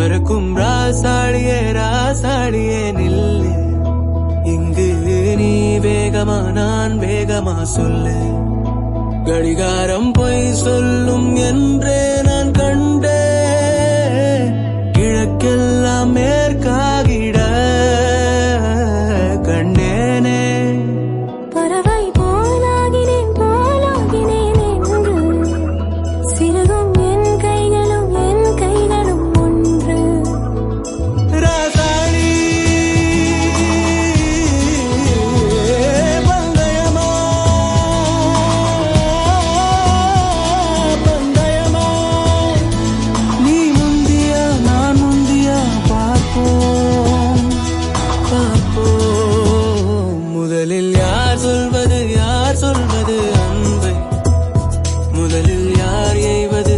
பறக்கும் ராசாடியே ராசாடியே நில்லு இங்கு நீ வேகமா நான் வேகமா சொல்லு கடிகாரம் போய் சொல்லும் என்றே நான் கண்டே கிழக்கெல்லாம் மேற்காகிட கண்டேனே பறவை போல போ முதலில் யார் சொல்வது? யார் சொல்வது அன்பை? முதலில் யார் எய்வது